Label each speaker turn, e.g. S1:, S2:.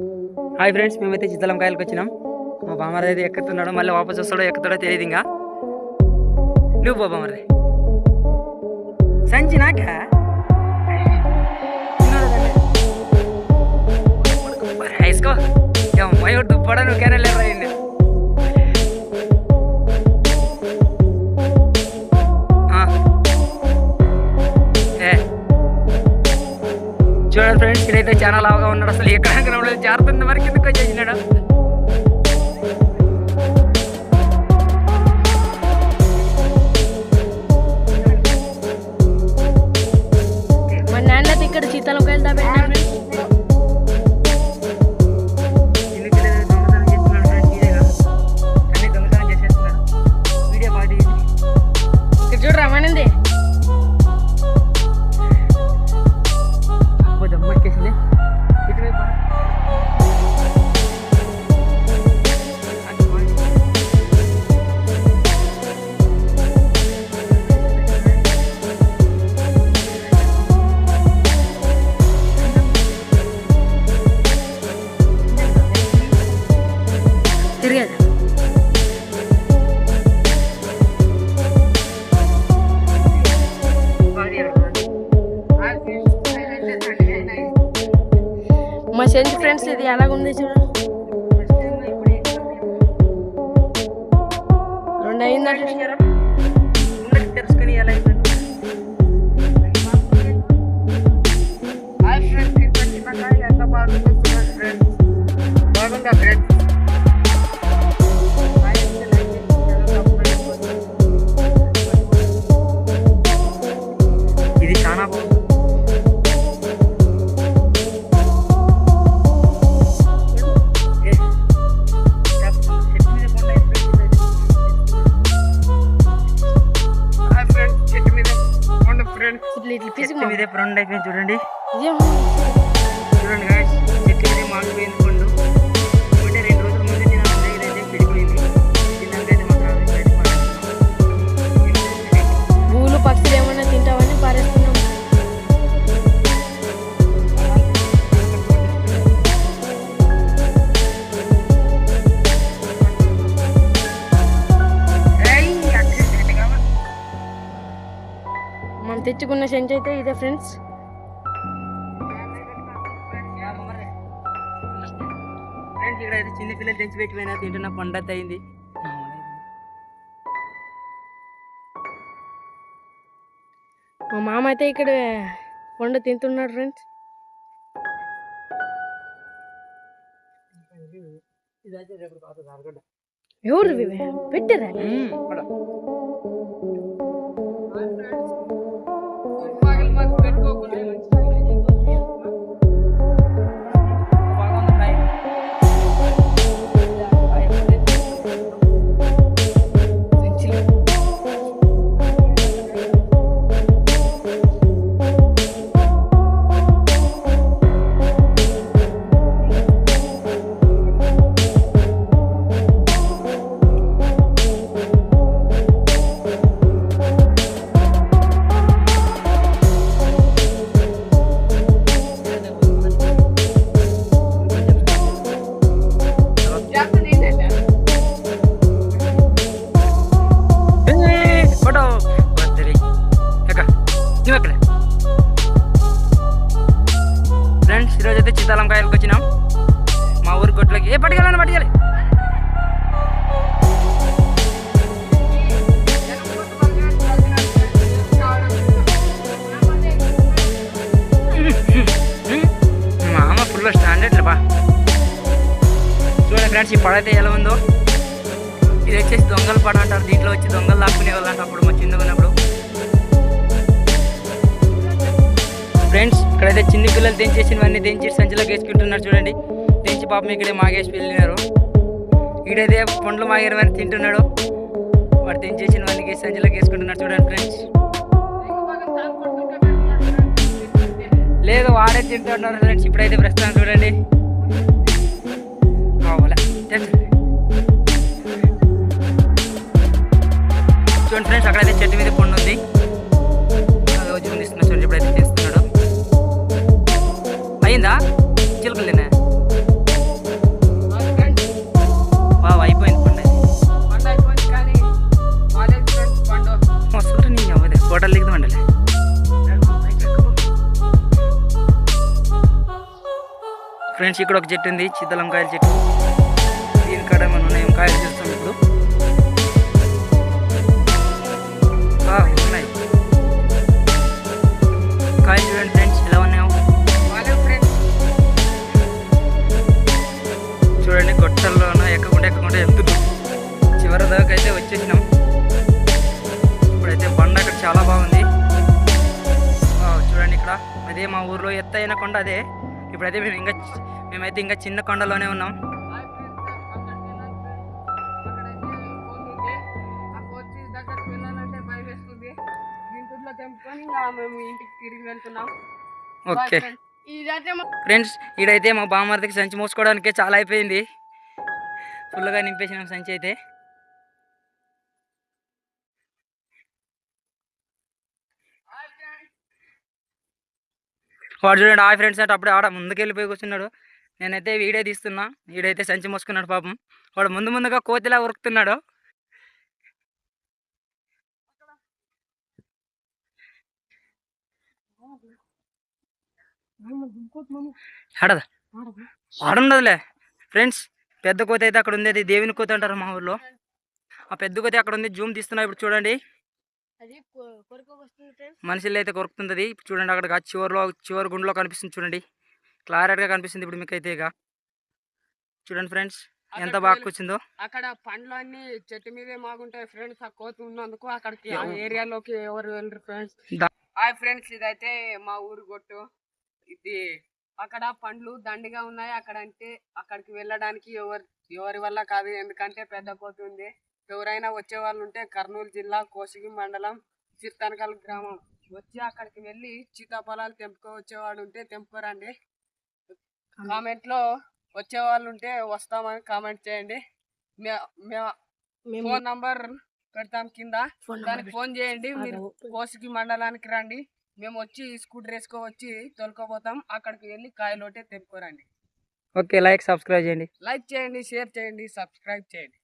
S1: Hi friends మేమైతే చిత్తలం కాయలకు వచ్చినాం. మా బామర్ అయితే ఎక్కుతున్నాడు మళ్ళీ వాపస్ వస్తాడో ఎక్కుతాడో తెలియదు ఇంకా. నువ్వు పో బామర్ది. సంచి నాక? వేసుకో అమ్మాయి దుప్పడా నువ్వు కేనా లేరా ఫ్రెండ్స్ ఇదైతే చాలా లావుగా ఉన్నాడు. అసలు ఎక్కడ కనబడలేదు జారుతుంది వరకు ఎందుకు చేసినాడు
S2: మా నాన్న ఇక్కడ శీతల మా సెంట్ ఫ్రెండ్స్ ఇది ఎలాగుంది చూడు రెండు అయిందంటే ఇట్లా ఇట్లా పిసికి
S1: అయిపోయింది చూడండి.
S2: ఇదేం?
S1: చూడండి గాయస్ చెట్టు మాగిపోయింది
S2: మనం తెచ్చుకున్న సెంచ్ అయితే ఇదే ఫ్రెండ్స్.
S1: ఫ్రెండ్స్ ఇక్కడ చిన్న పిల్లలు తెచ్చి పెట్టిపోయినా తింటున్న పండత్ అయింది.
S2: మా మామ అయితే ఇక్కడ పండు తింటున్నాడు ఫ్రెండ్స్. ఎవరు పెట్టారా?
S1: ఏ పట్టుకెళ్ళండి పట్టుకెళ్ళి. మా అమ్మ ఫుల్ స్టాండర్డ్ బా. చూడండి ఫ్రెండ్స్ ఈ పడైతే అయితే ఎలా ఉందో. ఇది వచ్చేసి దొంగల పడ అంటారు దీంట్లో వచ్చి దొంగలు దాక్కునే వాళ్ళు అంటే అప్పుడు మా చిన్నగా ఉన్నప్పుడు. ఫ్రెండ్స్ ఇక్కడైతే చిన్న పిల్లలు తెంచేసినవన్నీ తెంచి సంచిలోకి వేసుకుంటున్నారు చూడండి. తెంచి పాపం ఇక్కడే మాగేసి వెళ్ళినారు. ఇక్కడైతే పండ్లు మాగేరవని తింటున్నాడు. వాడు తెంచేసినవన్నీ సంచిలోకి వేసుకుంటున్నారు చూడండి ఫ్రెండ్స్. లేదు వాడే తింటున్నారు ఫ్రెండ్స్. ఇప్పుడైతే ప్రస్తుతం చూడండి. చూడండి ఫ్రెండ్స్ అక్కడైతే చెట్టు మీద పండు ఉంది. అయిందా? చిలుకలేనే బాబు అయిపోయింది పండు ఫ్రెండ్స్ ఇక్కడ ఒక చెట్టు ఉంది. చిద్దలంకాయల చెట్టు. దీని కాడ మనం కాయలు చేస్తాం ఇప్పుడు? చూడండి అదే మా ఊర్లో ఎత్తైన కొండ అదే. ఇప్పుడైతే మేము ఇంకా మేమైతే ఇంకా చిన్న కొండలోనే ఉన్నాం. ఓకే. ఫ్రెండ్స్ ఈడైతే మా బామ్మర్దికి సంచి మోసుకోవడానికి చాలా అయిపోయింది. ఫుల్గా నింపేసినాం సంచి అయితే. వాడు చూడండి ఆ ఫ్రెండ్స్ అంటే. అప్పుడే ఆడ ముందుకెళ్ళిపోయి కూర్చున్నాడు. నేనైతే వీడియో తీస్తున్నా. వీడైతే సంచి మోసుకున్నాడు పాపం. వాడు ముందు ముందుగా కోతిలా ఉరుకుతున్నాడు. ఆడదా? ఆడుండదులే ఫ్రెండ్స్ పెద్ద కోత అయితే అక్కడ ఉంది అది దేవుని కోత అంటారు మా ఊర్లో. ఆ పెద్ద కోతి అక్కడ ఉంది. జూమ్ తీస్తున్నా ఇప్పుడు చూడండి.
S2: అది
S1: మనుషులు అయితే కొరుకుతుంది ఇప్పుడు చూడండి అక్కడ చివరిలో చివరి గుండెలో కనిపిస్తుంది చూడండి. క్లారిటీగా కనిపిస్తుంది ఇప్పుడు మీకు అయితే ఇక. చూడండి ఫ్రెండ్స్ ఎంత బాగా కూర్చుందో
S2: అక్కడ పండ్లు అన్ని చెట్టు మీదే మాగుంటాయి ఫ్రెండ్స్ ఆ కోతి ఉన్నందుకు అక్కడికి ఆ ఏరియాలోకి ఎవరు వెళ్ళరు ఫ్రెండ్స్ హాయ్ ఫ్రెండ్స్ ఇదైతే మా ఊరు గొట్టు. ఇది అక్కడ పండ్లు దండిగా ఉన్నాయి. అక్కడ అంటే అక్కడికి వెళ్ళడానికి ఎవరు ఎవరి వల్ల కాదు. ఎందుకంటే పెద్ద కోతి ఉంది. ఎవరైనా వచ్చే వాళ్ళు ఉంటే కర్నూలు జిల్లా కోసిగి మండలం చిత్తనకల్ గ్రామం. వచ్చి అక్కడికి వెళ్ళి సీతాఫలాలు తెంపుకో వచ్చేవాడు ఉంటే తెంపుకోరండి. కామెంట్లో వచ్చే వాళ్ళు ఉంటే వస్తామని కామెంట్ చేయండి. ఫోన్ నంబర్ పెడతాం కింద. దానికి ఫోన్ చేయండి. మీరు కోసికి మండలానికి రండి. మేము వచ్చి స్కూటర్ వేసుకో వచ్చి తోలుకోపోతాం అక్కడికి వెళ్ళి కాయలోటే తెంపుకోరండి.
S1: ఓకే లైక్ సబ్స్క్రైబ్ చేయండి.
S2: లైక్ చేయండి షేర్ చేయండి సబ్స్క్రైబ్ చేయండి.